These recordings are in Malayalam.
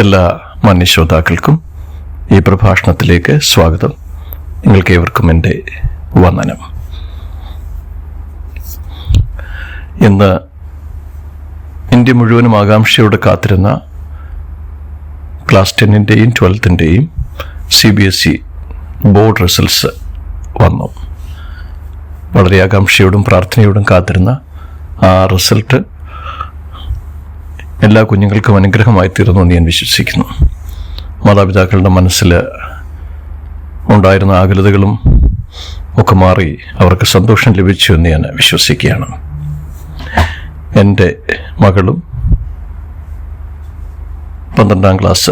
എല്ലാ മാന്യശ്രോതാക്കൾക്കും ഈ പ്രഭാഷണത്തിലേക്ക് സ്വാഗതം. നിങ്ങൾക്ക് ഏവർക്കും എന്റെ വന്ദനം. ഇന്ന് ഇന്ത്യ മുഴുവനും ആകാംക്ഷയോടെ കാത്തിരുന്ന ക്ലാസ് ടെന്നിന്റെയും ട്വൽത്തിന്റെയും C B S E board results വന്നു. വളരെ ആകാംക്ഷയോടും പ്രാർത്ഥനയോടും കാത്തിരുന്ന ആ റിസൾട്ട് എല്ലാ കുഞ്ഞുങ്ങൾക്കും അനുഗ്രഹമായി തീർന്നു എന്ന് ഞാൻ വിശ്വസിക്കുന്നു. മാതാപിതാക്കളുടെ മനസ്സിൽ ഉണ്ടായിരുന്ന ആകുലതകളും ഒക്കെ മാറി അവർക്ക് സന്തോഷം ലഭിച്ചു എന്ന് ഞാൻ വിശ്വസിക്കുകയാണ്. എന്റെ മകളും പന്ത്രണ്ടാം ക്ലാസ്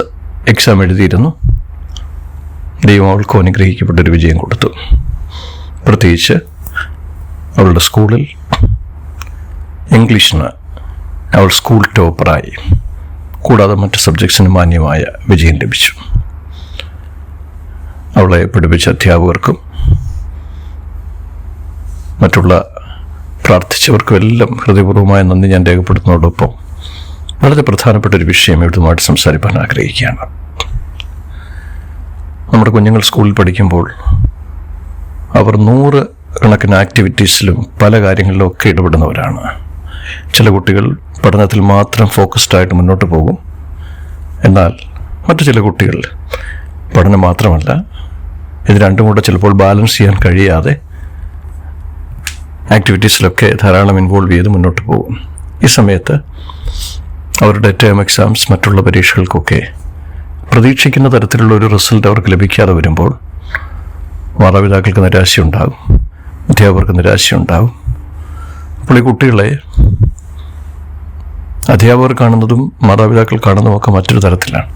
എക്സാം എഴുതിയിരുന്നു. ദൈവം അവൾക്കും അനുഗ്രഹിക്കപ്പെട്ടൊരു വിജയം കൊടുത്തു. പ്രത്യേകിച്ച് അവളുടെ സ്കൂളിൽ ഇംഗ്ലീഷിന് അവൾ സ്കൂൾ ടോപ്പറായി കൂടാതെ മറ്റ് സബ്ജക്ട്സിന് മാന്യമായ വിജയം ലഭിച്ചു. അവളെ പഠിപ്പിച്ച അധ്യാപകർക്കും മറ്റുള്ള പ്രാർത്ഥിച്ചവർക്കും എല്ലാം ഹൃദയപൂർവമായ നന്ദി ഞാൻ രേഖപ്പെടുത്തുന്നതോടൊപ്പം വളരെ പ്രധാനപ്പെട്ട ഒരു വിഷയം ഇവിടുമായിട്ട് സംസാരിക്കാൻ ആഗ്രഹിക്കുകയാണ്. നമ്മുടെ കുഞ്ഞുങ്ങൾ സ്കൂളിൽ പഠിക്കുമ്പോൾ അവർ നൂറ് കണക്കിന് ആക്ടിവിറ്റീസിലും പല കാര്യങ്ങളിലും ഒക്കെ ഇടപെടുന്നവരാണ്. ചില കുട്ടികൾ പഠനത്തിൽ മാത്രം ഫോക്കസ്ഡ് ആയിട്ട് മുന്നോട്ട് പോകും. എന്നാൽ മറ്റു ചില കുട്ടികൾ പഠനം മാത്രമല്ല ഇത് രണ്ടും കൂടെ ചിലപ്പോൾ ബാലൻസ് ചെയ്യാൻ കഴിയാതെ ആക്ടിവിറ്റീസിലൊക്കെ ധാരാളം ഇൻവോൾവ് ചെയ്ത് മുന്നോട്ട് പോകും. ഈ സമയത്ത് അവരുടെ ടേം എക്സാംസ് മറ്റുള്ള പരീക്ഷകൾക്കൊക്കെ പ്രതീക്ഷിക്കുന്ന തരത്തിലുള്ള ഒരു റിസൾട്ട് അവർക്ക് ലഭിക്കാതെ വരുമ്പോൾ മാതാപിതാക്കൾക്ക് നിരാശയുണ്ടാകും അധ്യാപകർക്ക് നിരാശയുണ്ടാകും. അപ്പോൾ ഈ കുട്ടികളെ അധ്യാപകർ കാണുന്നതും മാതാപിതാക്കൾ കാണുന്നതും ഒക്കെ മറ്റൊരു തരത്തിലാണ്.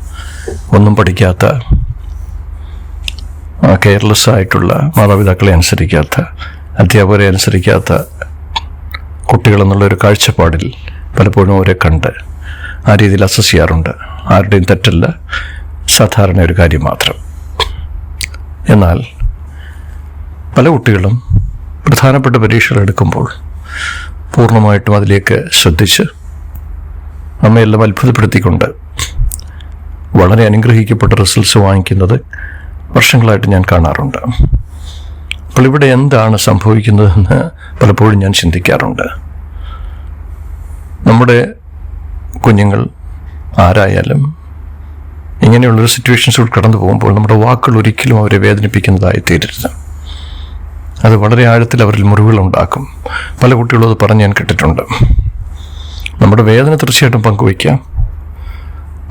ഒന്നും പഠിക്കാത്ത കെയർലെസ് ആയിട്ടുള്ള മാതാപിതാക്കളെ അനുസരിക്കാത്ത അധ്യാപകരെ അനുസരിക്കാത്ത കുട്ടികളെന്നുള്ളൊരു കാഴ്ചപ്പാടിൽ പലപ്പോഴും അവരെ കണ്ട് ആ രീതിയിൽ അസസ് ചെയ്യാറുണ്ട്. ആരുടെയും തെറ്റല്ല സാധാരണ ഒരു കാര്യം മാത്രം. എന്നാൽ പല കുട്ടികളും പ്രധാനപ്പെട്ട പരീക്ഷകൾ എടുക്കുമ്പോൾ പൂർണമായിട്ടും അതിലേക്ക് ശ്രദ്ധിച്ച് നമ്മയെല്ലാം അത്ഭുതപ്പെടുത്തിക്കൊണ്ട് വളരെ അനുഗ്രഹിക്കപ്പെട്ട റിസൾട്ട്സ് വാങ്ങിക്കുന്നത് വർഷങ്ങളായിട്ട് ഞാൻ കാണാറുണ്ട്. അപ്പോൾ ഇവിടെ എന്താണ് സംഭവിക്കുന്നതെന്ന് പലപ്പോഴും ഞാൻ ചിന്തിക്കാറുണ്ട്. നമ്മുടെ കുഞ്ഞുങ്ങൾ ആരായാലും ഇങ്ങനെയുള്ളൊരു സിറ്റുവേഷൻസിലൂടെ കടന്നു പോകുമ്പോൾ നമ്മുടെ വാക്കുകൾ ഒരിക്കലും അവരെ വേദനിപ്പിക്കുന്നതായി തീരരുത്. അത് വളരെ ആഴത്തിൽ അവരിൽ മുറിവുകൾ ഉണ്ടാക്കും പല കുട്ടികളും അത് പറഞ്ഞ് ഞാൻ കേട്ടിട്ടുണ്ട്. നമ്മുടെ വേദന തീർച്ചയായിട്ടും പങ്കുവയ്ക്കാം.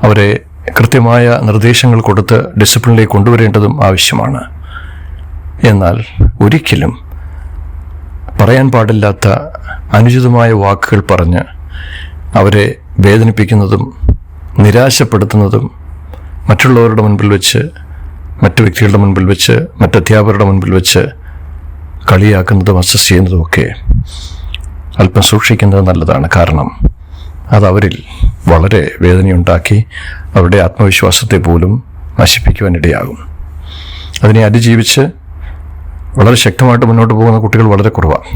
അവരെ കൃത്യമായ നിർദ്ദേശങ്ങൾ കൊടുത്ത് ഡിസിപ്ലിനിലേക്ക് കൊണ്ടുവരേണ്ടതും ആവശ്യമാണ്. എന്നാൽ ഒരിക്കലും പറയാൻ പാടില്ലാത്ത അനുചിതമായ വാക്കുകൾ പറഞ്ഞ് അവരെ വേദനിപ്പിക്കുന്നതും നിരാശപ്പെടുത്തുന്നതും മറ്റുള്ളവരുടെ മുൻപിൽ വെച്ച് മറ്റു വ്യക്തികളുടെ മുൻപിൽ വെച്ച് മറ്റധ്യാപകരുടെ മുൻപിൽ വെച്ച് കളിയാക്കുന്നതും അസസ് ചെയ്യുന്നതുമൊക്കെ അല്പം സൂക്ഷിക്കുന്നത് നല്ലതാണ്. കാരണം അത് അവരിൽ വളരെ വേദനയുണ്ടാക്കി അവരുടെ ആത്മവിശ്വാസത്തെ പോലും നശിപ്പിക്കുവാനിടയാകും. അതിനെ അതിജീവിച്ച് വളരെ ശക്തമായിട്ട് മുന്നോട്ട് പോകുന്ന കുട്ടികൾ വളരെ കുറവാണ്.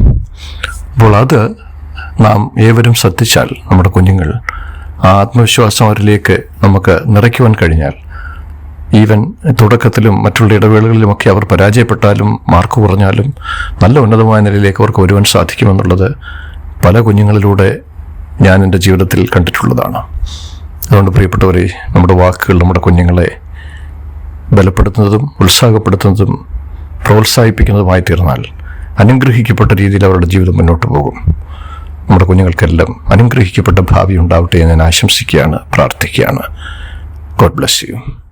അപ്പോൾ അത് നാം ഏവരും ശ്രദ്ധിച്ചാൽ നമ്മുടെ കുഞ്ഞുങ്ങൾ ആ ആത്മവിശ്വാസം അവരിലേക്ക് നമുക്ക് നിറയ്ക്കുവാൻ കഴിഞ്ഞാൽ ഈവൻ തുടക്കത്തിലും മറ്റുള്ള ഇടവേളകളിലുമൊക്കെ അവർ പരാജയപ്പെട്ടാലും മാർക്ക് കുറഞ്ഞാലും നല്ല ഉന്നതമായ നിലയിലേക്ക് അവർക്ക് വരുവാൻ സാധിക്കുമെന്നുള്ളത് പല കുഞ്ഞുങ്ങളിലൂടെ ഞാൻ എന്റെ ജീവിതത്തിൽ കണ്ടിട്ടുള്ളതാണ്. അതുകൊണ്ട് പ്രിയപ്പെട്ടവരെ നമ്മുടെ വാക്കുകൾ നമ്മുടെ കുഞ്ഞുങ്ങളെ ബലപ്പെടുത്തുന്നതും ഉത്സാഹപ്പെടുത്തുന്നതും പ്രോത്സാഹിപ്പിക്കുന്നതുമായി തീർന്നാൽ അനുഗ്രഹിക്കപ്പെട്ട രീതിയിൽ അവരുടെ ജീവിതം മുന്നോട്ട് പോകും. നമ്മുടെ കുഞ്ഞുങ്ങൾക്കെല്ലാം അനുഗ്രഹിക്കപ്പെട്ട ഭാവി ഉണ്ടാവട്ടെ എന്ന് ഞാൻ ആശംസിക്കുകയാണ് പ്രാർത്ഥിക്കുകയാണ്. God bless you